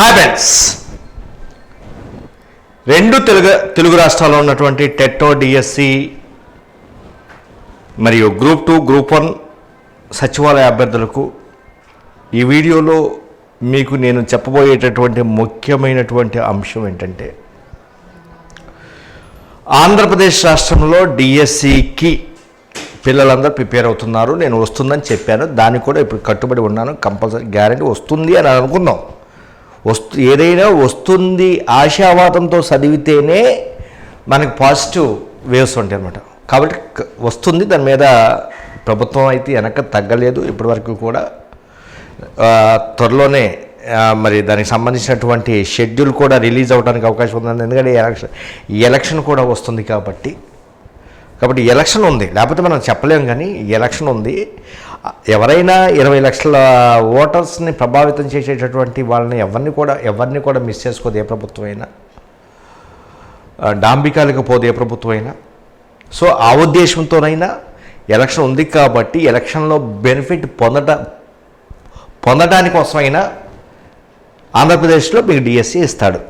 Hi friends రెండు తెలుగు తెలుగు రాష్ట్రాల్లో ఉన్నటువంటి టెట్టో డిఎస్సి మరియు గ్రూప్ టూ గ్రూప్ వన్ సచివాలయ అభ్యర్థులకు ఈ వీడియోలో మీకు నేను చెప్పబోయేటటువంటి ముఖ్యమైనటువంటి అంశం ఏంటంటే ఆంధ్రప్రదేశ్ రాష్ట్రంలో డిఎస్సికి పిల్లలందరూ ప్రిపేర్ అవుతున్నారు. నేను వస్తుందని చెప్పాను. దానికి కూడా ఇప్పుడు కట్టుబడి ఉన్నాను. కంపల్సరీ గ్యారంటీ వస్తుంది అని అనుకుందాం వస్తు ఏదైనా వస్తుంది ఆశావాదంతో చదివితేనే మనకి పాజిటివ్ వేవ్స్ ఉంటాయి అనమాట కాబట్టి వస్తుంది దాని మీద ప్రభుత్వం అయితే వెనక తగ్గలేదు. ఇప్పటివరకు కూడా త్వరలోనే మరి దానికి సంబంధించినటువంటి షెడ్యూల్ కూడా రిలీజ్ అవ్వడానికి అవకాశం ఉంది ఎందుకంటే ఎలక్షన్ ఎలక్షన్ కూడా వస్తుంది కాబట్టి. కాబట్టి ఎలక్షన్ ఉంది. లేకపోతే మనం చెప్పలేము కానీ ఎలక్షన్ ఉంది. ఎవరైనా ఇరవై లక్షల ఓటర్స్ని ప్రభావితం చేసేటటువంటి వాళ్ళని ఎవరిని కూడా ఎవరిని కూడా మిస్ చేసుకోదు ఏ ప్రభుత్వం అయినా. డాంబికాలకు పోదు ఏ ప్రభుత్వం అయినా. సో ఆ ఉద్దేశంతోనైనా ఎలక్షన్ ఉంది కాబట్టి ఎలక్షన్లో బెనిఫిట్ పొందట పొందడానికి కోసమైనా ఆంధ్రప్రదేశ్లో మీకు డిఎస్సి ఇస్తాడు.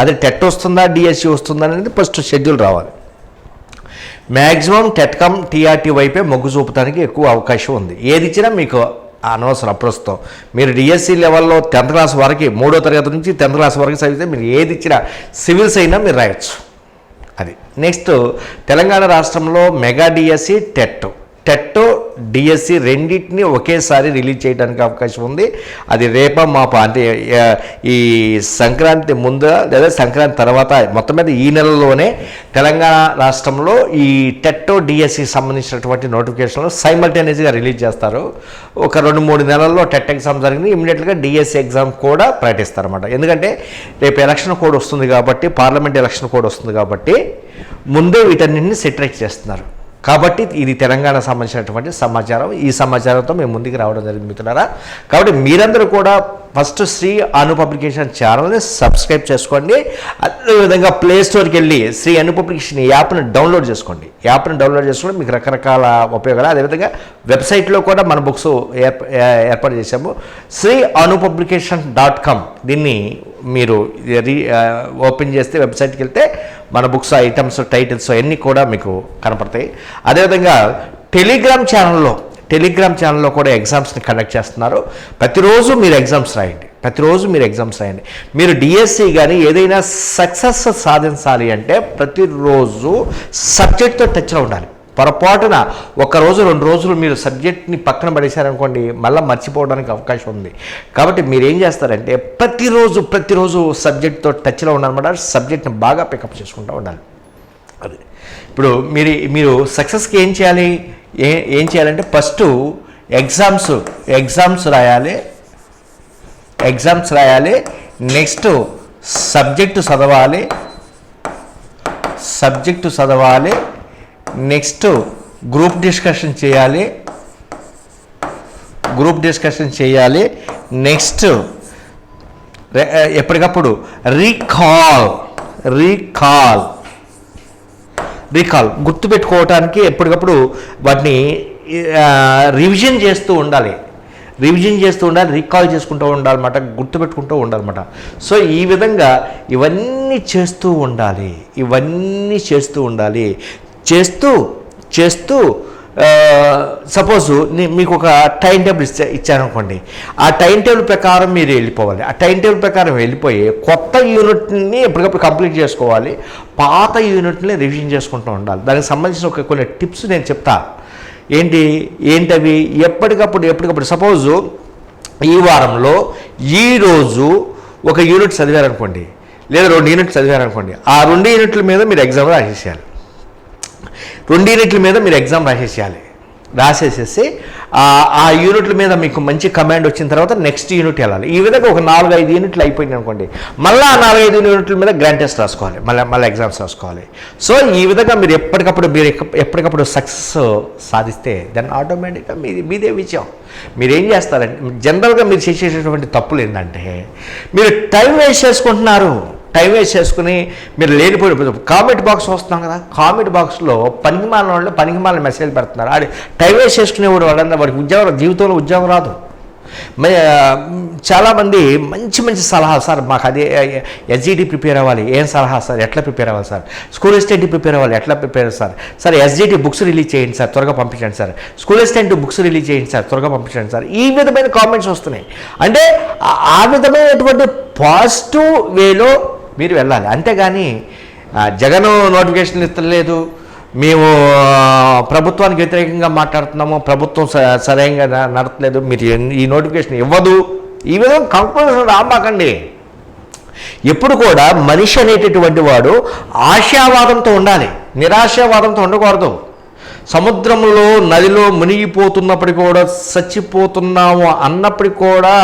అది టెట్ వస్తుందా డిఎస్సి వస్తుందా అనేది ఫస్ట్ షెడ్యూల్ రావాలి. మ్యాక్సిమం టెట్కమ్ టీఆర్టీ వైపే మొగ్గు చూపడానికి ఎక్కువ అవకాశం ఉంది. ఏది ఇచ్చినా మీకు అనవసరం ప్రస్తుతం. మీరు డిఎస్సి లెవెల్లో టెన్త్ క్లాస్ వరకు మూడో తరగతి నుంచి టెన్త్ క్లాస్ వరకు చదివితే మీరు ఏది ఇచ్చినా సివిల్స్ అయినా మీరు రాయొచ్చు. అది. నెక్స్ట్ తెలంగాణ రాష్ట్రంలో mega DSC TET. TET DSC రెండింటిని ఒకేసారి రిలీజ్ చేయడానికి అవకాశం ఉంది. అది రేప మాప? అంటే ఈ సంక్రాంతి ముందు లేదా సంక్రాంతి తర్వాత మొత్తం మీద ఈ నెలలోనే తెలంగాణ రాష్ట్రంలో ఈ టెట్టో డిఎస్సి సంబంధించినటువంటి నోటిఫికేషన్లు సైమల్టేనియస్గా రిలీజ్ చేస్తారు. ఒక రెండు మూడు నెలల్లో టెట్ ఎగ్జామ్ జరిగింది. ఇమీడియట్గా డిఎస్సి ఎగ్జామ్ కూడా ప్రకటిస్తారన్నమాట. ఎందుకంటే రేపు ఎలక్షన్ కోడ్ వస్తుంది కాబట్టి పార్లమెంట్ ఎలక్షన్ కోడ్ వస్తుంది కాబట్టి ముందే వీటన్నింటిని సెటరేట్ చేస్తున్నారు. కాబట్టి ఇది తెలంగాణ సంబంధించినటువంటి సమాచారం. ఈ సమాచారంతో మేము ముందుకు రావడం జరిగింది మిత్రులారా. కాబట్టి మీరందరూ కూడా ఫస్ట్ శ్రీ అను పబ్లికేషన్ ఛానల్ని సబ్స్క్రైబ్ చేసుకోండి. అదేవిధంగా ప్లేస్టోర్కి వెళ్ళి శ్రీ అను పబ్లికేషన్ యాప్ని డౌన్లోడ్ చేసుకోండి. యాప్ని డౌన్లోడ్ చేసుకుంటే మీకు రకరకాల ఉపయోగాలు. అదేవిధంగా వెబ్సైట్లో కూడా మన బుక్స్ ఏర్ప ఏర్పాటు చేశాము. Shri Anu publication dot com. దీన్ని మీరు రీ ఓపెన్ చేస్తే వెబ్సైట్కి వెళ్తే మన బుక్స్ ఐటమ్స్ టైటిల్స్ అన్నీ కూడా మీకు కనపడతాయి. అదేవిధంగా టెలిగ్రామ్ ఛానల్లో టెలిగ్రామ్ ఛానల్లో కూడా ఎగ్జామ్స్ని కండక్ట్ చేస్తున్నారు. ప్రతిరోజు మీరు ఎగ్జామ్స్ రాయండి. ప్రతిరోజు మీరు ఎగ్జామ్స్ రాయండి. మీరు డిఎస్సి కానీ ఏదైనా సక్సెస్ సాధించాలి అంటే ప్రతిరోజు సబ్జెక్ట్తో టచ్లో ఉండాలి. పొరపాటున ఒకరోజు రెండు రోజులు మీరు సబ్జెక్ట్ని పక్కన పడేశారనుకోండి మళ్ళీ మర్చిపోవడానికి అవకాశం ఉంది. కాబట్టి మీరు ఏం చేస్తారంటే ప్రతిరోజు ప్రతిరోజు సబ్జెక్ట్తో టచ్లో ఉండాలన్నమాట. సబ్జెక్ట్ని బాగా పికప్ చేసుకుంటూ ఉండాలి. అది. ఇప్పుడు మీరు మీరు సక్సెస్కి ఏం చేయాలి? ఏ ఏం చేయాలంటే ఫస్ట్ ఎగ్జామ్స్ ఎగ్జామ్స్ రాయాలి. ఎగ్జామ్స్ రాయాలి. నెక్స్ట్ సబ్జెక్టు చదవాలి. సబ్జెక్టు చదవాలి. నెక్స్ట్ గ్రూప్ డిస్కషన్ చేయాలి. గ్రూప్ డిస్కషన్ చేయాలి. నెక్స్ట్ ఎప్పటికప్పుడు? రీకాల్. రీకాల్. రీకాల్. గుర్తుపెట్టుకోవటానికి ఎప్పటికప్పుడు వాటిని రివిజన్ చేస్తూ ఉండాలి. రివిజన్ చేస్తూ ఉండాలి రీకాల్ చేసుకుంటూ ఉండాలన్నమాట గుర్తుపెట్టుకుంటూ ఉండాలన్నమాట. సో ఈ విధంగా ఇవన్నీ చేస్తూ ఉండాలి. ఇవన్నీ చేస్తూ ఉండాలి. చేస్తూ చేస్తూ సపోజ్ మీకు ఒక టైం టేబుల్ ఇచ్చా ఇచ్చారనుకోండి. ఆ టైం టేబుల్ ప్రకారం మీరు వెళ్ళిపోవాలి. ఆ టైం టేబుల్ ప్రకారం వెళ్ళిపోయి కొత్త యూనిట్ని ఎప్పటికప్పుడు కంప్లీట్ చేసుకోవాలి. పాత యూనిట్ని రివిజన్ చేసుకుంటూ ఉండాలి. దానికి సంబంధించిన ఒక కొన్ని టిప్స్ నేను చెప్తా. ఏంటి? ఏంటవి? ఎప్పటికప్పుడు ఎప్పటికప్పుడు. సపోజు ఈ వారంలో ఈరోజు ఒక యూనిట్ చదివారనుకోండి. లేదా రెండు యూనిట్ చదివారనుకోండి. ఆ రెండు యూనిట్ల మీద మీరు ఎగ్జామ్ రాసేసేయాలి. రెండు యూనిట్ల మీద మీరు ఎగ్జామ్ రాసేసేయాలి. రాసేసేసి ఆ యూనిట్ల మీద మీకు మంచి కమాండ్ వచ్చిన తర్వాత నెక్స్ట్ యూనిట్ వెళ్ళాలి. ఈ విధంగా ఒక నాలుగు ఐదు యూనిట్లు అయిపోయింది అనుకోండి. మళ్ళీ ఆ నాలుగైదు యూనిట్ల మీద గ్రాండ్ టెస్ట్ రాసుకోవాలి. మళ్ళీ మళ్ళీ ఎగ్జామ్స్ రాసుకోవాలి. సో ఈ విధంగా మీరు ఎప్పటికప్పుడు మీరు ఎప్పటికప్పుడు సక్సెస్ సాధిస్తే దెన్ ఆటోమేటిక్గా మీది మీదే విజయం. మీరు ఏం చేస్తారంటే జనరల్గా మీరు చేసేటటువంటి తప్పులు ఏంటంటే మీరు టైం వేస్ట్ చేసుకుంటున్నారు. టైం వేస్ట్ చేసుకుని మీరు లేనిపోయిన కామెంట్ బాక్స్ వస్తున్నాం కదా. కామెంట్ బాక్స్లో పనికిమాల వాళ్ళు పనికిమాల మెసేజ్ పెడుతున్నారు. ఆడి టైం వేస్ట్ చేసుకునేవాడు వాడన్నా వాడికి ఉద్యోగం జీవితంలో ఉద్యోగం రాదు. చాలామంది మంచి మంచి సలహాలు సార్ మాకు అదే ఎస్జిటి ప్రిపేర్ అవ్వాలి. ఏం సలహా సార్? ఎట్లా ప్రిపేర్ అవ్వాలి సార్? స్కూల్ అసిస్టెంట్ ప్రిపేర్ అవ్వాలి. ఎట్లా prepare sir? Sir SGT books release చేయండి సార్ త్వరగా పంపించండి sir. School assistant books release చేయండి సార్ త్వరగా పంపించండి సార్. ఈ విధమైన కామెంట్స్ వస్తున్నాయి. అంటే ఆ- ఆ విధమైనటువంటి పాజిటివ్ వేలో మీరు వెళ్ళాలి. అంతేగాని జగన్ నోటిఫికేషన్ ఇస్తలేదు. మేము ప్రభుత్వానికి వ్యతిరేకంగా మాట్లాడుతున్నాము. ప్రభుత్వం స- సరైనగా న- మీరు ఈ నోటిఫికేషన్ ఇవ్వదు. ఈ విధంగా కంక్లూజన్ రామాకండి. ఎప్పుడు కూడా మనిషి అనేటటువంటి వాడు ఆశావాదంతో ఉండాలి. నిరాశావాదంతో ఉండకూడదు. సముద్రంలో నదిలో మునిగిపోతున్నప్పటికి కూడా చచ్చిపోతున్నాము అన్నప్పటికి కూడా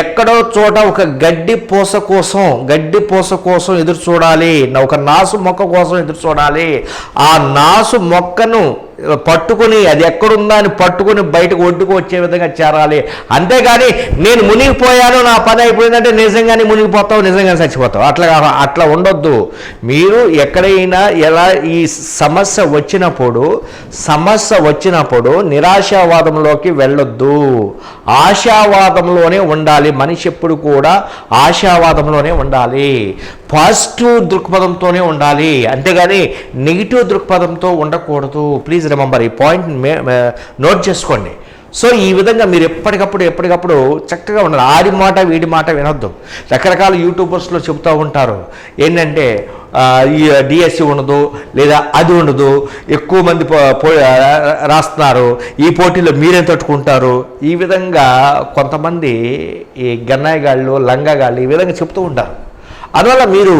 ఎక్కడో చోట ఒక గడ్డి పూస కోసం గడ్డి పూస కోసం ఎదురు చూడాలి. ఒక నాసు మొక్క కోసం ఎదురు చూడాలి. ఆ నాసు మొక్కను పట్టుకొని అది ఎక్కడుందా అని పట్టుకుని బయటకు ఒడ్డుకు వచ్చే విధంగా చేరాలి. అంతేగాని నేను మునిగిపోయాను నా పని అయిపోయిందంటే నిజంగానే మునిగిపోతావు నిజంగానే చచ్చిపోతావు. అట్లా అట్లా ఉండొద్దు. మీరు ఎక్కడైనా ఎలా ఈ సమస్య వచ్చినప్పుడు సమస్య వచ్చినప్పుడు నిరాశావాదంలోకి వెళ్ళొద్దు. ఆశావాదంలోనే ఉండాలి. మనిషి ఎప్పుడు కూడా ఆశావాదంలోనే ఉండాలి. పాజిటివ్ దృక్పథంతోనే ఉండాలి. అంతేగాని నెగిటివ్ దృక్పథంతో ఉండకూడదు. ప్లీజ్ రిమెంబర్ ఈ పాయింట్ నోట్ చేసుకోండి. సో ఈ విధంగా మీరు ఎప్పటికప్పుడు ఎప్పటికప్పుడు చక్కగా ఉండాలి. ఆడి మాట వీడి మాట వినొద్దు. రకరకాల యూట్యూబర్స్లో చెబుతూ ఉంటారు. ఏంటంటే ఈ డిఎస్సి ఉండదు లేదా అది ఉండదు. ఎక్కువ మంది పో- పో- రాస్తున్నారు. ఈ పోటీలో మీరే తట్టుకుంటారు. ఈ విధంగా కొంతమంది ఈ గన్నాయిగాళ్ళు లంగాగాళ్ళు ఈ విధంగా చెప్తూ ఉంటారు. అందువల్ల మీరు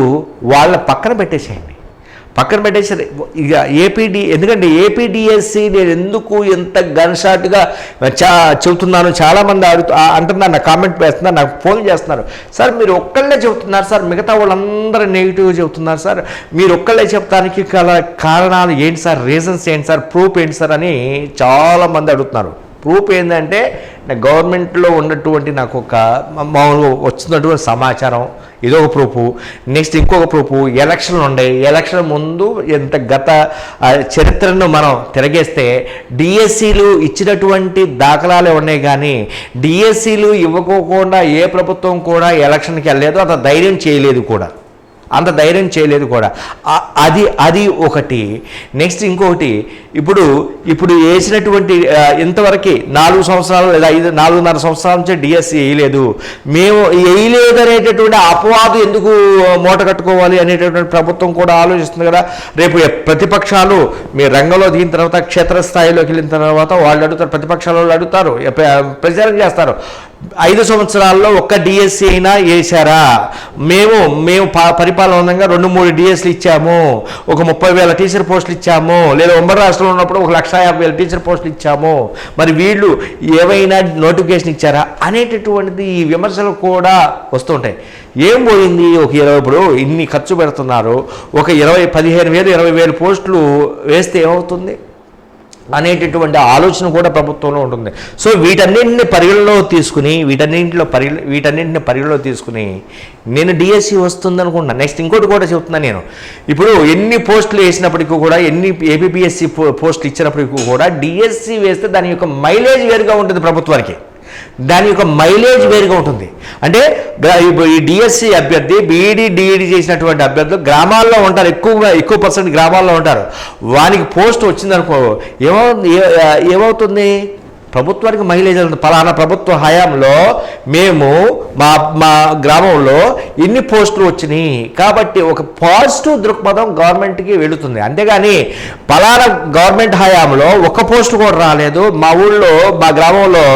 వాళ్ళ పక్కన పెట్టేసేయండి. పక్కన పెట్టేసి ఇక ఏపీడి ఎందుకంటే ఏపీడిఎస్సి నేను ఎందుకు ఎంత గన్ షాట్గా చా చెబుతున్నాను చాలామంది అడుగు అంటున్నారు నా కామెంట్ వేస్తున్నారు నాకు ఫోన్ చేస్తున్నారు. సార్ మీరు ఒక్కళ్ళే చెబుతున్నారు సార్ మిగతా వాళ్ళందరూ నెగిటివ్గా చెబుతున్నారు సార్. మీరు ఒక్కళ్ళే చెప్తానికి గల కారణాలు ఏంటి సార్ రీజన్స్ ఏంటి సార్ ప్రూఫ్ ఏంటి సార్ అని చాలామంది అడుగుతున్నారు. ప్రూఫ్ ఏంటంటే నా గవర్నమెంట్లో ఉన్నటువంటి నాకు ఒక మామూలుగా వస్తున్నటువంటి సమాచారం ఇదొక ప్రూఫ్. నెక్స్ట్ ఇంకొక ప్రూఫ్ ఎలక్షన్లు ఉన్నాయి ఎలక్షన్ ముందు ఎంత గత చరిత్రను మనం తిరగేస్తే డిఎస్సీలు ఇచ్చినటువంటి దాఖలాలే ఉన్నాయి కానీ డిఎస్సీలు ఇవ్వకోకుండా ఏ ప్రభుత్వం కూడా ఎలక్షన్కి వెళ్ళలేదు అంత ధైర్యం చేయలేదు కూడా. అంత ధైర్యం చేయలేదు కూడా. అది అది ఒకటి. నెక్స్ట్ ఇంకొకటి ఇప్పుడు ఇప్పుడు వేసినటువంటి ఇంతవరకు నాలుగు సంవత్సరాలు లేదా ఐదు నాలుగున్నర సంవత్సరాల నుంచి డిఎస్సి వేయలేదు. మేము వేయలేదు అనేటటువంటి అపవాదు ఎందుకు మూట కట్టుకోవాలి అనేటటువంటి ప్రభుత్వం కూడా ఆలోచిస్తుంది కదా. రేపు ప్రతిపక్షాలు మీ రంగంలో దిగిన తర్వాత క్షేత్రస్థాయిలోకి వెళ్ళిన తర్వాత వాళ్ళు అడుగుతారు ప్రతిపక్షాల వాళ్ళు అడుగుతారు ప్రచారం చేస్తారు. ఐదు సంవత్సరాల్లో ఒక్క డిఎస్సి అయినా వేశారా? మేము మేము ప- పరిపాలన ఉండగా రెండు మూడు డిఎస్లు ఇచ్చాము. ఒక ముప్పై వేల టీచర్ పోస్టులు ఇచ్చాము. లేదా ఉమ్మడి రాష్ట్రంలో ఉన్నప్పుడు ఒక లక్ష యాభై వేల టీచర్ పోస్టులు ఇచ్చాము. మరి వీళ్ళు ఏవైనా నోటిఫికేషన్ ఇచ్చారా? అనేటటువంటిది ఈ విమర్శలు కూడా వస్తుంటాయి. ఏం పోయింది? ఒక ఇరవై ఇప్పుడు ఇన్ని ఖర్చు పెడుతున్నారు. ఒక ఇరవై పదిహేను వేలు ఇరవై వేలు పోస్టులు వేస్తే ఏమవుతుంది? అనేటటువంటి ఆలోచన కూడా ప్రభుత్వంలో ఉంటుంది. సో వీటన్నింటిని పరిగణలో తీసుకుని వీటన్నింటిలో పరి వీటన్నింటిని పరిగణలో తీసుకుని నేను డిఎస్సి వస్తుంది అనుకుంటున్నాను నెక్స్ట్ ఇంకోటి కూడా చెప్తున్నాను నేను. ఇప్పుడు ఎన్ని పోస్టులు వేసినప్పటికీ కూడా ఎన్ని ఏపీఎస్సి పోస్టులు ఇచ్చినప్పటికీ కూడా డిఎస్సి వేస్తే దాని యొక్క మైలేజ్ వేరుగా ఉంటుంది ప్రభుత్వానికి. దాని యొక్క మైలేజ్ వేరుగా ఉంటుంది. అంటే ఇప్పుడు ఈ డిఎస్సి అభ్యర్థి బీఈడి డిఈడి చేసినటువంటి అభ్యర్థులు గ్రామాల్లో ఉంటారు ఎక్కువగా ఎక్కువ పర్సెంట్ గ్రామాల్లో ఉంటారు. వానికి పోస్ట్ వచ్చిందనుకో ఏమవుతుంది ఏమవుతుంది? ప్రభుత్వానికి మైలేజ్ ఉంటుంది పలానా ప్రభుత్వ హయాంలో మేము మా మా గ్రామంలో ఇన్ని పోస్టులు వచ్చినాయి. కాబట్టి ఒక పాజిటివ్ దృక్పథం గవర్నమెంట్కి వెళుతుంది. అంతేగాని పలానా గవర్నమెంట్ హయాంలో ఒక్క పోస్టు కూడా రాలేదు. మా ఊళ్ళో మా గ్రామంలో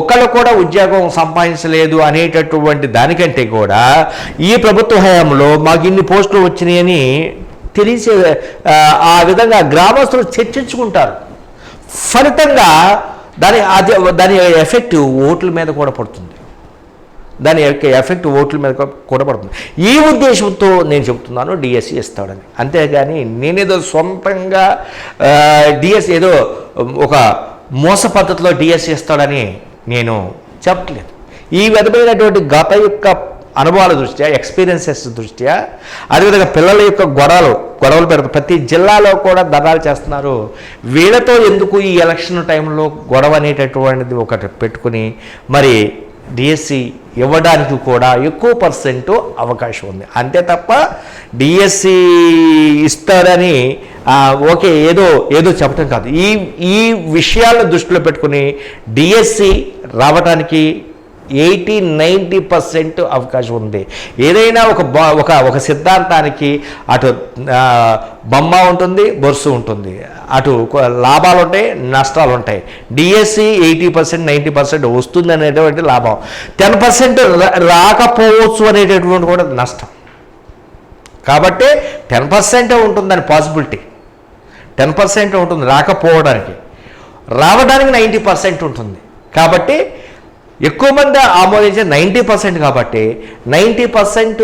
ఒకళ్ళు కూడా ఉద్యోగం సంపాదించలేదు అనేటటువంటి దానికంటే కూడా ఈ ప్రభుత్వ హయాంలో మాకు ఇన్ని పోస్టులు వచ్చినాయని తెలిసే ఆ విధంగా గ్రామస్తులు చర్చించుకుంటారు. ఫలితంగా దాని అది దాని ఎఫెక్ట్ ఓట్ల మీద కూడా పడుతుంది. దాని యొక్క ఎఫెక్ట్ ఓట్ల మీద కూడా- పడుతుంది. ఈ ఉద్దేశంతో నేను చెప్తున్నాను డిఎస్సి ఇస్తాడని. అంతేగాని నేనేదో సొంతంగా డిఎస్సి ఏదో ఒక మోస పద్ధతిలో డిఎస్సి ఇస్తాడని నేను చెప్పట్లేదు. ఈ విధమైనటువంటి గత యొక్క అనుభవాల దృష్ట్యా ఎక్స్పీరియన్సెస్ దృష్ట్యా అదేవిధంగా పిల్లల యొక్క గొడవలు గొడవలు పెడతారు ప్రతి జిల్లాలో కూడా ధర్నాలు చేస్తున్నారు. వీళ్ళతో ఎందుకు ఈ ఎలక్షన్ టైంలో గొడవ అనేటటువంటిది ఒకటి పెట్టుకుని మరి డిఎస్సి ఇవ్వడానికి కూడా ఎక్కువ పర్సెంట్ అవకాశం ఉంది. అంతే తప్ప డిఎస్సి ఇస్తారని ఓకే ఏదో ఏదో చెప్పడం కాదు. ఈ ఈ విషయాలను దృష్టిలో పెట్టుకుని డిఎస్సి రావడానికి ఎయిటీ నైంటీ పర్సెంట్ అవకాశం ఉంది. ఏదైనా ఒక ఒక ఒక సిద్ధాంతానికి అటు బొమ్మ ఉంటుంది బొరుసు ఉంటుంది. అటు లాభాలు ఉంటాయి నష్టాలు ఉంటాయి DSC eighty percent ninety percent వస్తుంది అనేటువంటి లాభం. టెన్ పర్సెంట్ రాకపోవచ్చు అనేటటువంటి కూడా నష్టం. కాబట్టి టెన్ పర్సెంటే ఉంటుందని పాసిబిలిటీ. టెన్ పర్సెంట్ ఉంటుంది రాకపోవడానికి. రావడానికి నైంటీ పర్సెంట్ ఉంటుంది. కాబట్టి ఎక్కువ మంది ఆమోదించే నైంటీ పర్సెంట్ కాబట్టి నైంటీ పర్సెంట్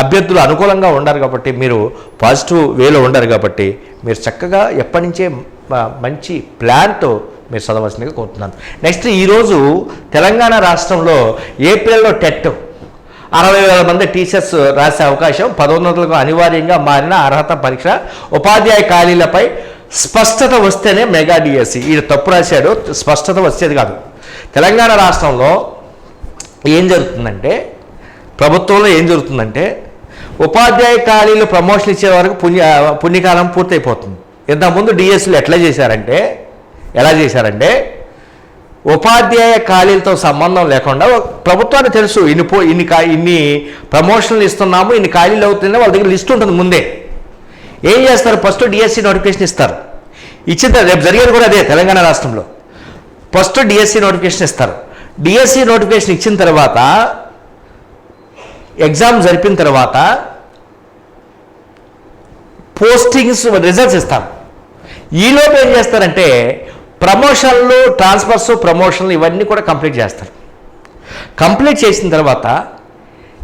అభ్యర్థులు అనుకూలంగా ఉండరు కాబట్టి మీరు పాజిటివ్ వేలో ఉండరు కాబట్టి మీరు చక్కగా ఎప్పటి నుంచే మంచి ప్లాన్తో మీరు చదవాల్సిందిగా కోరుతున్నాను. నెక్స్ట్ ఈరోజు తెలంగాణ రాష్ట్రంలో ఏప్రిల్లో టెట్. అరవై వేల మంది టీచర్స్ రాసే అవకాశం పదోన్నతులకు అనివార్యంగా మారిన అర్హత పరీక్ష ఉపాధ్యాయ ఖాళీలపై స్పష్టత వస్తేనే మెగా డిఎస్సి. ఈ తప్పు రాశాడు స్పష్టత వచ్చేది కాదు. తెలంగాణ రాష్ట్రంలో ఏం జరుగుతుందంటే ప్రభుత్వంలో ఏం జరుగుతుందంటే ఉపాధ్యాయ ఖాళీలు ప్రమోషన్ ఇచ్చే వరకు పుణ్య పుణ్యకాలం పూర్తయిపోతుంది. ఇంతకుముందు డిఎస్సీలు ఎట్లా చేశారంటే ఎలా చేశారంటే ఉపాధ్యాయ ఖాళీలతో సంబంధం లేకుండా ప్రభుత్వానికి తెలుసు ఇన్ని పో ఇన్ని కా ఇన్ని ప్రమోషన్లు ఇస్తున్నాము ఇన్ని ఖాళీలు అవుతున్నాయి వాళ్ళ దగ్గర లిస్ట్ ఉంటుంది ముందే. ఏం చేస్తారు? ఫస్ట్ డిఎస్సి నోటిఫికేషన్ ఇస్తారు. ఇచ్చిన రేపు జరిగేది కూడా అదే తెలంగాణ రాష్ట్రంలో. ఫస్ట్ డిఎస్సి నోటిఫికేషన్ ఇస్తారు. డిఎస్సి నోటిఫికేషన్ ఇచ్చిన తర్వాత ఎగ్జామ్ జరిపిన తర్వాత పోస్టింగ్స్ రిజల్ట్స్ ఇస్తారు. ఈలోపు ఏం చేస్తారంటే ప్రమోషన్లు ట్రాన్స్ఫర్స్ ప్రమోషన్లు ఇవన్నీ కూడా కంప్లీట్ చేస్తారు. కంప్లీట్ చేసిన తర్వాత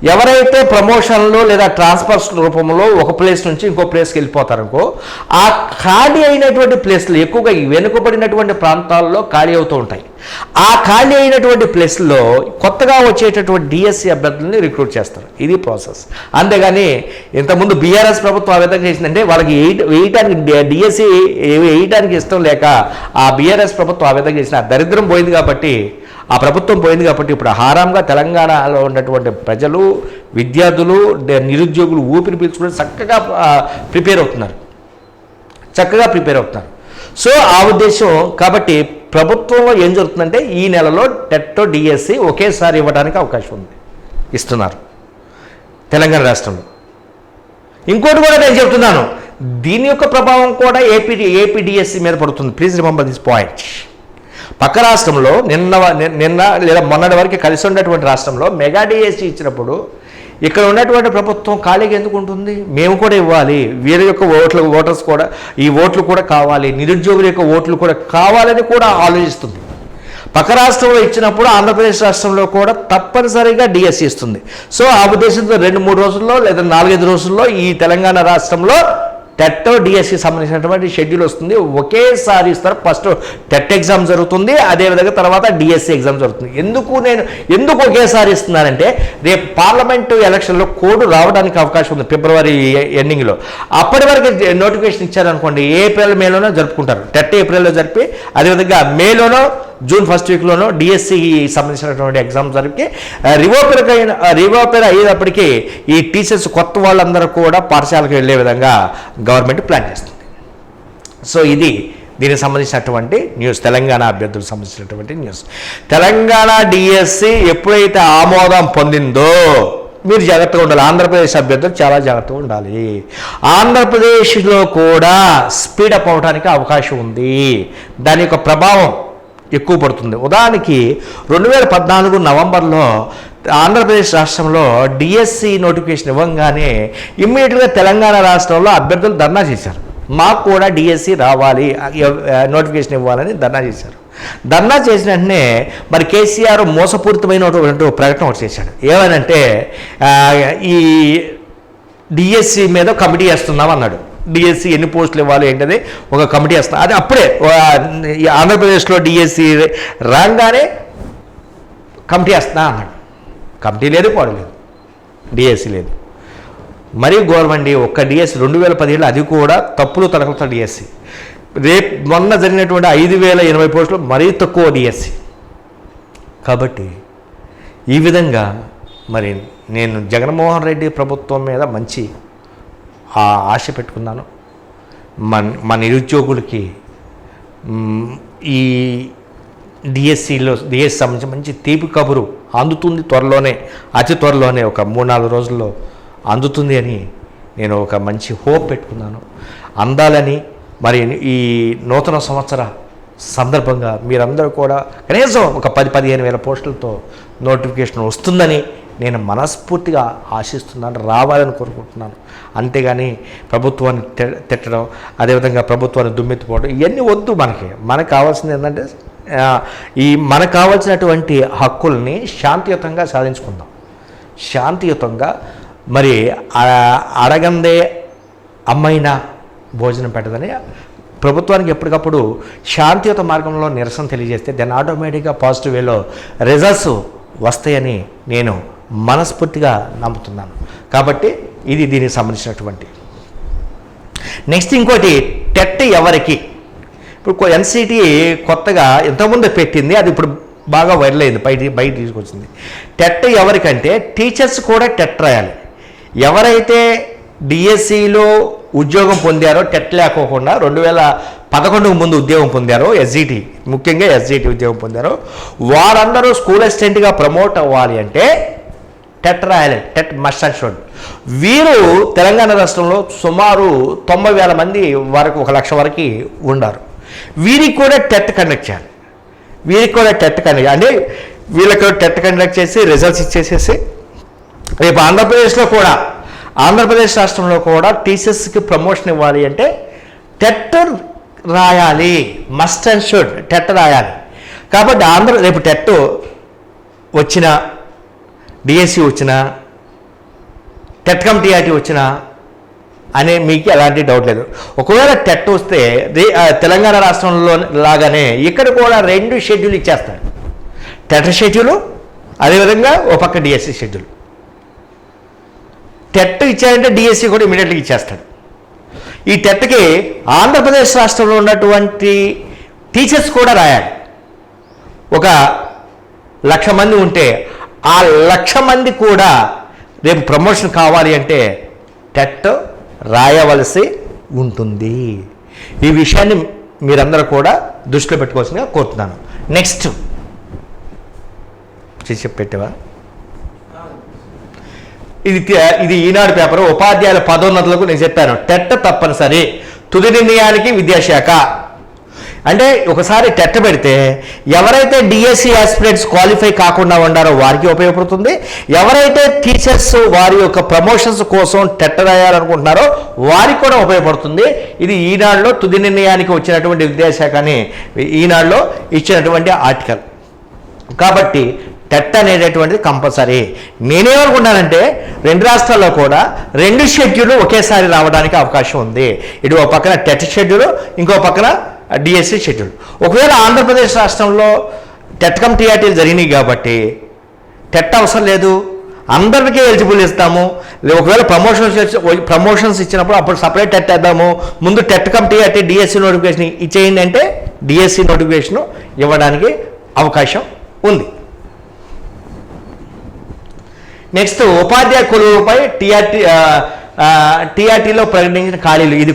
ఎవరైతే ప్రమోషన్లు లేదా ట్రాన్స్ఫర్స్ రూపంలో ఒక ప్లేస్ నుంచి ఇంకో ప్లేస్కి వెళ్ళిపోతారనుకో ఆ ఖాళీ అయినటువంటి ప్లేస్లు ఎక్కువగా ఈ వెనుకబడినటువంటి ప్రాంతాల్లో ఖాళీ అవుతూ ఉంటాయి. ఆ ఖాళీ అయినటువంటి ప్లేస్లో కొత్తగా వచ్చేటటువంటి డిఎస్సి అభ్యర్థుల్ని రిక్రూట్ చేస్తారు. ఇది ప్రాసెస్. అంతేగాని ఇంతకుముందు బీఆర్ఎస్ ప్రభుత్వం ఆ విధంగా చేసిందంటే వాళ్ళకి ఎయిట్ వేయటానికి డిఎస్సి వేయటానికి ఇష్టం లేక ఆ బీఆర్ఎస్ ప్రభుత్వం ఆ విధంగా చేసిన దరిద్రం పోయింది కాబట్టి ఆ ప్రభుత్వం పోయింది కాబట్టి ఇప్పుడు హారాంగా తెలంగాణలో ఉన్నటువంటి ప్రజలు విద్యార్థులు నిరుద్యోగులు ఊపిరి పీల్చుకుని చక్కగా ప్రిపేర్ అవుతున్నారు. చక్కగా ప్రిపేర్ అవుతున్నారు. సో ఆ ఉద్దేశం కాబట్టి ప్రభుత్వంలో ఏం జరుగుతుందంటే ఈ నెలలో టెట్టో డిఎస్సి ఒకేసారి ఇవ్వడానికి అవకాశం ఉంది. ఇస్తున్నారు. తెలంగాణ రాష్ట్రంలో. ఇంకోటి కూడా నేను చెప్తున్నాను. దీని యొక్క ప్రభావం కూడా ఏపీ ఏపీడిఎస్సి మీద పడుతుంది. ప్లీజ్ రిమంబర్ దిస్ పాయింట్ పక్క రాష్ట్రంలో నిన్న నిన్న లేదా మొన్నటి వరకు కలిసి ఉన్నటువంటి రాష్ట్రంలో మెగా డిఎస్సి ఇచ్చినప్పుడు ఇక్కడ ఉన్నటువంటి ప్రభుత్వం ఖాళీగా ఎందుకు ఉంటుంది? మేము కూడా ఇవ్వాలి. వీరి యొక్క ఓట్లు ఓటర్స్ కూడా ఈ ఓట్లు కూడా కావాలి. నిరుద్యోగుల యొక్క ఓట్లు కూడా కావాలని కూడా ఆలోచిస్తుంది. పక్క రాష్ట్రంలో ఇచ్చినప్పుడు ఆంధ్రప్రదేశ్ రాష్ట్రంలో కూడా తప్పనిసరిగా డిఎస్సి ఇస్తుంది. సో ఆ ఉద్దేశంతో రెండు మూడు రోజుల్లో లేదా నాలుగైదు రోజుల్లో ఈ తెలంగాణ రాష్ట్రంలో టెట్టో డిఎస్సి సంబంధించినటువంటి షెడ్యూల్ వస్తుంది. ఒకేసారి ఇస్తారు. ఫస్ట్ టెట్ ఎగ్జామ్ జరుగుతుంది. అదేవిధంగా తర్వాత డిఎస్సి ఎగ్జామ్ జరుగుతుంది. ఎందుకు నేను ఎందుకు ఒకేసారి ఇస్తున్నానంటే రేపు పార్లమెంటు ఎలక్షన్లో కోడ్ రావడానికి అవకాశం ఉంది ఫిబ్రవరి ఎండింగ్లో అప్పటి వరకు నోటిఫికేషన్ ఇచ్చారనుకోండి ఏప్రిల్ మేలోనో జరుపుకుంటారు. టెట్ ఏప్రిల్లో జరిపి అదేవిధంగా మేలోనో జూన్ ఫస్ట్ వీక్లోనో డిఎస్సి సంబంధించినటువంటి ఎగ్జామ్స్ జరిపి రివోపేర్ అయిన రివోపేర్ అయ్యేటప్పటికీ ఈ టీచర్స్ కొత్త వాళ్ళందరూ కూడా పాఠశాలకు వెళ్ళే విధంగా గవర్నమెంట్ ప్లాన్ చేస్తుంది. సో ఇది దీనికి సంబంధించినటువంటి న్యూస్. తెలంగాణ అభ్యర్థులకు సంబంధించినటువంటి న్యూస్. తెలంగాణ డిఎస్సి ఎప్పుడైతే ఆమోదం పొందిందో మీరు జాగ్రత్తగా ఉండాలి. ఆంధ్రప్రదేశ్ అభ్యర్థులు చాలా జాగ్రత్తగా ఉండాలి. ఆంధ్రప్రదేశ్లో కూడా స్పీడప్ అవడానికి అవకాశం ఉంది. దాని యొక్క ప్రభావం ఎక్కువ పడుతుంది. ఉదాహరణకి రెండు వేల పద్నాలుగు నవంబర్లో ఆంధ్రప్రదేశ్ రాష్ట్రంలో డిఎస్సి నోటిఫికేషన్ ఇవ్వగానే ఇమ్మీడియట్గా తెలంగాణ రాష్ట్రంలో అభ్యర్థులు ధర్నా చేశారు. మాకు కూడా డిఎస్సి రావాలి నోటిఫికేషన్ ఇవ్వాలని ధర్నా చేశారు. ధర్నా చేసిన వెంటనే మరి కేసీఆర్ మోసపూరితమైనటువంటి ప్రకటన ఒకటి చేశాడు. ఏమనంటే ఈ డిఎస్సి మీద కమిటీ వేస్తున్నాం అన్నాడు డిఎస్సి ఎన్ని పోస్టులు ఇవ్వాలి ఏంటది ఒక కమిటీ వేస్తున్నాం అది అప్పుడే ఈ ఆంధ్రప్రదేశ్లో డిఎస్సి రాగానే కమిటీ వేస్తున్నా అన్నాడు. కమిటీ లేదు పాడు లేదు. డిఎస్సి లేదు. మరీ గవర్నమెంట్ ఒక్క డిఎస్సి రెండు వేల పదిహేడు అది కూడా తప్పులు తడకలతో డిఎస్సి రేపు మొన్న జరిగినటువంటి ఐదు వేల ఎనభై పోస్టులు మరీ తక్కువ డిఎస్సి కాబట్టి ఈ విధంగా మరి నేను జగన్మోహన్ రెడ్డి ప్రభుత్వం మీద మంచి ఆ ఆశ పెట్టుకున్నాను. మన మా నిరుద్యోగులకి ఈ డిఎస్సిలో డిఎస్సి సంబంధించి మంచి తీపి కబురు అందుతుంది త్వరలోనే అతి త్వరలోనే ఒక మూడు నాలుగు రోజుల్లో అందుతుంది అని నేను ఒక మంచి హోప్ పెట్టుకున్నాను. అందాలని మరి ఈ నూతన సంవత్సర సందర్భంగా మీరందరూ కూడా కనీసం ఒక పది పదిహేను వేల పోస్టులతో నోటిఫికేషన్ వస్తుందని నేను మనస్ఫూర్తిగా ఆశిస్తున్నాను రావాలని కోరుకుంటున్నాను. అంతేగాని ప్రభుత్వాన్ని తిట్టడం అదేవిధంగా ప్రభుత్వాన్ని దుమ్మెత్తిపోవడం ఇవన్నీ వద్దు మనకి. మనకు కావాల్సింది ఏంటంటే ఈ మనకు కావాల్సినటువంటి హక్కుల్ని శాంతియుతంగా సాధించుకుందాం. శాంతియుతంగా మరి అడగందే అమ్మైన భోజనం పెట్టదని ప్రభుత్వానికి ఎప్పటికప్పుడు శాంతియుత మార్గంలో నిరసన తెలియజేస్తే దాన్ని ఆటోమేటిక్గా పాజిటివ్ వేలో రిజల్ట్స్ వస్తాయని నేను మనస్ఫూర్తిగా నమ్ముతున్నాను. కాబట్టి ఇది దీనికి సంబంధించినటువంటి. నెక్స్ట్ ఇంకోటి టెట్ ఎవరికి? ఇప్పుడు ఎన్సిటి కొత్తగా ఇంతకుముందు పెట్టింది అది ఇప్పుడు బాగా వైరల్ అయింది బయట బయట తీసుకొచ్చింది. టెట్ ఎవరికంటే టీచర్స్ కూడా టెట్ రాయాలి. ఎవరైతే డిఎస్సిలో ఉద్యోగం పొందారో టెట్ లేకోకుండా రెండు వేల పదకొండుకు ముందు ఉద్యోగం పొందారో ఎస్జిటి ముఖ్యంగా ఎస్జిటి ఉద్యోగం పొందారో వారందరూ స్కూల్ అసిస్టెంట్గా ప్రమోట్ అవ్వాలి అంటే టెట్ రాయాలి టెట్ మస్ట్ అండ్ వీరు తెలంగాణ రాష్ట్రంలో సుమారు తొంభై వేల మంది వరకు ఒక లక్ష వరకు ఉన్నారు వీరికి కూడా టెట్ కండక్ట్ చేయాలి. వీరికి కూడా టెట్ కండక్ట్ అంటే వీళ్ళకి టెట్ కండక్ట్ చేసి రిజల్ట్స్ ఇచ్చేసేసి రేపు ఆంధ్రప్రదేశ్లో కూడా ఆంధ్రప్రదేశ్ రాష్ట్రంలో కూడా టీచర్స్కి ప్రమోషన్ ఇవ్వాలి అంటే టెట్ రాయాలి. మస్ట్ అండ్ షుడ్ టెట్ రాయాలి. కాబట్టి ఆంధ్ర రేపు టెట్ వచ్చిన డిఎస్సి వచ్చినా టెట్కమ్ టీఆర్టీ వచ్చినా అనే మీకు ఎలాంటి డౌట్ లేదు. ఒకవేళ టెట్ వస్తే తెలంగాణ రాష్ట్రంలో లాగానే ఇక్కడ కూడా రెండు షెడ్యూల్ ఇచ్చేస్తారు. టెట్ షెడ్యూలు అదేవిధంగా ఓ పక్క డిఎస్సి షెడ్యూల్ టెట్ ఇచ్చారంటే డిఎస్సి కూడా ఇమీడియట్గా ఇచ్చేస్తాడు ఈ టెట్కి ఆంధ్రప్రదేశ్ రాష్ట్రంలో ఉన్నటువంటి టీచర్స్ కూడా రాయాలి. ఒక లక్ష మంది ఉంటే ఆ లక్ష మంది కూడా రేపు ప్రమోషన్ కావాలి అంటే టెట్ రాయవలసి ఉంటుంది. ఈ విషయాన్ని మీరందరూ కూడా దృష్టిలో పెట్టుకోవాల్సిందిగా కోరుతున్నాను. నెక్స్ట్ చేసి పెట్టావా? ఇది ఇది ఈనాడు పేపర్. ఉపాధ్యాయుల పదోన్నతులకు నేను చెప్పాను. టెట్ తప్పనిసరి. తుది నిర్ణయానికి విద్యాశాఖ. అంటే ఒకసారి టెట్ పెడితే ఎవరైతే డిఎస్సి ఆస్పిరెంట్స్ క్వాలిఫై కాకుండా ఉండారో వారికి ఉపయోగపడుతుంది. ఎవరైతే టీచర్స్ వారి యొక్క ప్రమోషన్స్ కోసం టెట్ రాయాలనుకుంటున్నారో వారికి కూడా ఉపయోగపడుతుంది. ఇది ఈనాడులో తుది నిర్ణయానికి వచ్చినటువంటి విద్యాశాఖ అని ఈనాడులో ఇచ్చినటువంటి ఆర్టికల్ కాబట్టి టెట్ అనేటటువంటిది కంపల్సరీ. నేనేమనుకున్నానంటే రెండు రాష్ట్రాల్లో కూడా రెండు షెడ్యూల్ ఒకేసారి రావడానికి అవకాశం ఉంది. ఇటు ఒక పక్కన టెట్ షెడ్యూల్ ఇంకో పక్కన డిఎస్సి షెడ్యూల్ ఒకవేళ ఆంధ్రప్రదేశ్ రాష్ట్రంలో టెట్కమ్ టీఆర్టీలు జరిగినాయి కాబట్టి టెట్ అవసరం లేదు. అందరికీ ఎలిజిబుల్ ఇస్తాము. ఒకవేళ ప్రమోషన్స్ ప్రమోషన్స్ ఇచ్చినప్పుడు అప్పుడు సపరేట్ టెట్ వేద్దాము. ముందు టెట్కమ్ టీఆర్టీ డిఎస్సి నోటిఫికేషన్ ఇచ్చేయండి అంటే డిఎస్సి నోటిఫికేషన్ ఇవ్వడానికి అవకాశం ఉంది. నెక్స్ట్ ఉపాధ్యాయ కొలువుపై టీఆర్టీ టీఆర్టీలో ప్రకటించిన ఖాళీలు. ఇది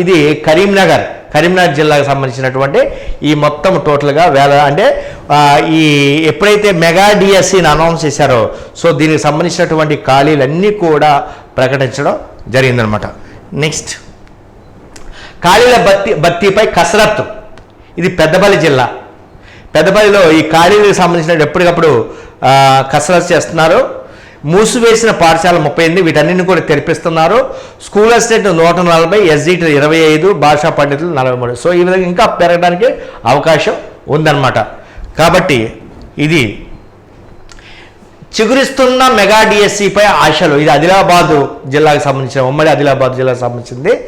ఇది కరీంనగర్. కరీంనగర్ జిల్లాకు సంబంధించినటువంటి ఈ మొత్తం టోటల్గా వేల అంటే ఈ ఎప్పుడైతే మెగా డిఎస్సిని అనౌన్స్ చేశారో సో దీనికి సంబంధించినటువంటి ఖాళీలన్నీ కూడా ప్రకటించడం జరిగిందనమాట. నెక్స్ట్ ఖాళీల భర్తీ భర్తీపై కసరత్తు. ఇది పెద్దపల్లి జిల్లా. పెద్దపల్లిలో ఈ ఖాళీలకు సంబంధించిన ఎప్పటికప్పుడు కసరత్తు చేస్తున్నారు. మూసివేసిన పాఠశాల ముప్పై ఎనిమిది వీటన్నిటిని కూడా తెరిపిస్తున్నారు. స్కూల్ అసిస్టెంట్ నూట నలభై ఎస్జిటి ఇరవై ఐదు భాషా పండితులు నలభై మూడు. సో ఈ విధంగా ఇంకా పెరగడానికి అవకాశం ఉందన్నమాట. కాబట్టి ఇది చిగురిస్తున్న మెగా డిఎస్సిపై ఆశలు. ఇది ఆదిలాబాద్ జిల్లాకు సంబంధించిన ఉమ్మడి ఆదిలాబాద్ జిల్లాకు సంబంధించింది.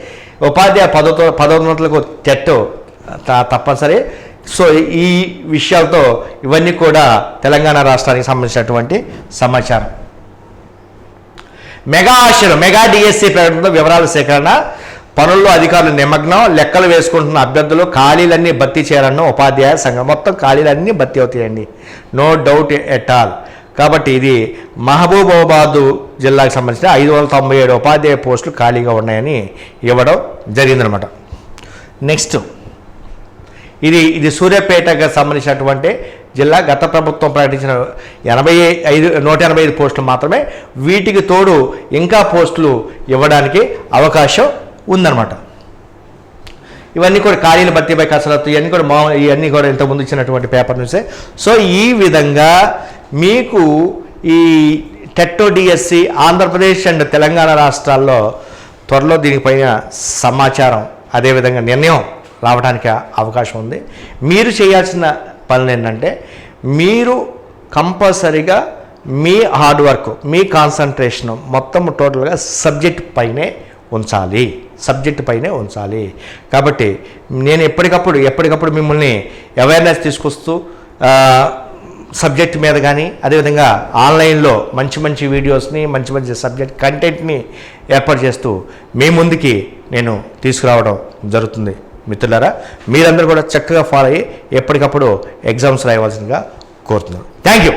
ఉపాధ్యాయ పదోతో పదోన్నతులకు టెట్ త- తప్పనిసరి. సో ఈ విషయాలతో ఇవన్నీ కూడా తెలంగాణ రాష్ట్రానికి సంబంధించినటువంటి సమాచారం. మెగా ఆశలు మెగా డిఎస్సి ప్రకటనతో వివరాల సేకరణ పనుల్లో అధికారులు నిమగ్నం లెక్కలు వేసుకుంటున్న అభ్యర్థులు ఖాళీలన్నీ భర్తీ చేయాలన్న ఉపాధ్యాయ సంఘం. మొత్తం ఖాళీలన్నీ భర్తీ అవుతాయండి. నో డౌట్ ఎట్ ఆల్ కాబట్టి ఇది మహబూబాబాద్ జిల్లాకు సంబంధించిన ఐదు వందల తొంభై ఏడు ఉపాధ్యాయ పోస్టులు ఖాళీగా ఉన్నాయని ఇవ్వడం జరిగిందనమాట. నెక్స్ట్ ఇది ఇది సూర్యాపేటకు సంబంధించినటువంటి జిల్లా గత ప్రభుత్వం ప్రకటించిన ఎనభై ఐదు నూట ఎనభై ఐదు పోస్టులు మాత్రమే వీటికి తోడు ఇంకా పోస్టులు ఇవ్వడానికి అవకాశం ఉందన్నమాట. ఇవన్నీ కూడా ఖాళీల భర్తీపై కసరత్తు ఇవన్నీ కూడా మా ఇవన్నీ కూడా ఇంతకుముందు ఇచ్చినటువంటి పేపర్ నుంచే సో ఈ విధంగా మీకు ఈ టెట్టో డిఎస్సి ఆంధ్రప్రదేశ్ అండ్ తెలంగాణ రాష్ట్రాల్లో త్వరలో దీనిపైన సమాచారం అదేవిధంగా నిర్ణయం రావడానికి అవకాశం ఉంది. మీరు చేయాల్సిన పనులు ఏంటంటే మీరు కంపల్సరీగా మీ హార్డ్ వర్క్ మీ కాన్సన్ట్రేషన్ మొత్తం టోటల్గా సబ్జెక్ట్ పైనే ఉంచాలి. సబ్జెక్ట్ పైనే ఉంచాలి. కాబట్టి నేను ఎప్పటికప్పుడు ఎప్పటికప్పుడు మిమ్మల్ని అవేర్నెస్ తీసుకొస్తూ సబ్జెక్ట్ మీద కానీ అదేవిధంగా ఆన్లైన్లో మంచి మంచి వీడియోస్ని మంచి మంచి సబ్జెక్ట్ కంటెంట్ని ఏర్పాటు చేస్తూ మీ ముందుకి నేను తీసుకురావడం జరుగుతుంది. మిత్రులారా మీరందరూ కూడా చక్కగా ఫాలో అయ్యి ఎప్పటికప్పుడు ఎగ్జామ్స్ రాయవలసిందిగా కోరుతున్నాను. Thank you